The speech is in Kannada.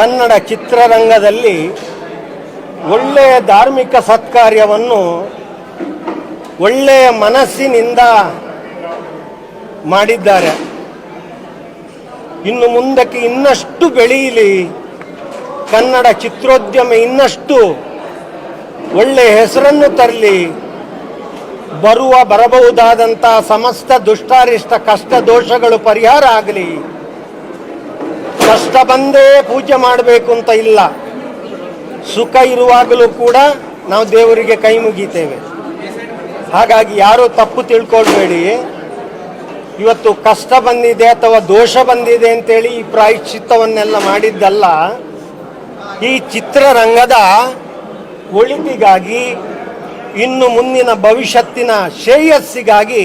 ಕನ್ನಡ ಚಿತ್ರರಂಗದಲ್ಲಿ ಒಳ್ಳೆಯ ಧಾರ್ಮಿಕ ಸತ್ಕಾರ್ಯವನ್ನು ಒಳ್ಳೆಯ ಮನಸ್ಸಿನಿಂದ ಮಾಡಿದ್ದಾರೆ. ಇನ್ನು ಮುಂದಕ್ಕೆ ಇನ್ನಷ್ಟು ಬೆಳೆಯಲಿ. ಕನ್ನಡ ಚಿತ್ರೋದ್ಯಮ ಇನ್ನಷ್ಟು ಒಳ್ಳೆಯ ಹೆಸರನ್ನು ತರಲಿ. ಬರುವ ಬರಬಹುದಾದಂಥ ಸಮಸ್ತ ದುಷ್ಟಾರಿಷ್ಟ ಕಷ್ಟ ದೋಷಗಳು ಪರಿಹಾರ ಆಗಲಿ. ಕಷ್ಟ ಬಂದೇ ಪೂಜೆ ಮಾಡಬೇಕು ಅಂತ ಇಲ್ಲ. ಸುಖ ಇರುವಾಗಲೂ ಕೂಡ ನಾವು ದೇವರಿಗೆ ಕೈ ಮುಗಿತೇವೆ. ಹಾಗಾಗಿ ಯಾರೂ ತಪ್ಪು ತಿಳ್ಕೊಳ್ಬೇಡಿ. ಇವತ್ತು ಕಷ್ಟ ಬಂದಿದೆ ಅಥವಾ ದೋಷ ಬಂದಿದೆ ಅಂತೇಳಿ ಈ ಪ್ರಾಯಶ್ಚಿತ್ತವನ್ನೆಲ್ಲ ಮಾಡಿದ್ದಲ್ಲ, ಈ ಚಿತ್ರರಂಗದ ಒಳಿತಿಗಾಗಿ ಇನ್ನು ಮುಂದಿನ ಭವಿಷ್ಯತ್ತಿನ ಶ್ರೇಯಸ್ಸಿಗಾಗಿ